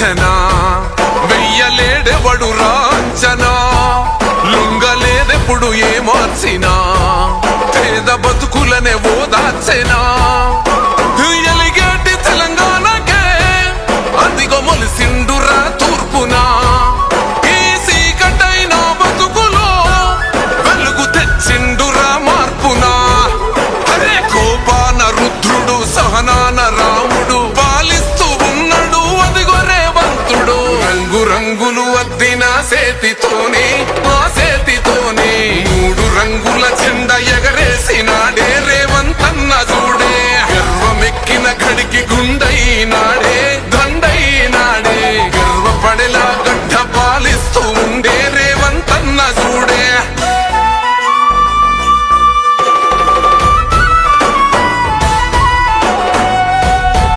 నచ్చనా వెయ్యలేడెవడు రాంచనా లుంగలేదెప్పుడు ఏ మార్చినా రంగు రంగులు వద్దిన సేతితోనే ఆ సేతితోనే మూడు రంగుల చెండ ఎగరేసినాడే రేవంతన్న చూడే. గర్వమెక్కిన కడికి గుండైనాడే దండైనాడే. గర్వపడేలా గడ్డ పాలిస్తూ ఉండే రేవంతన్న చూడే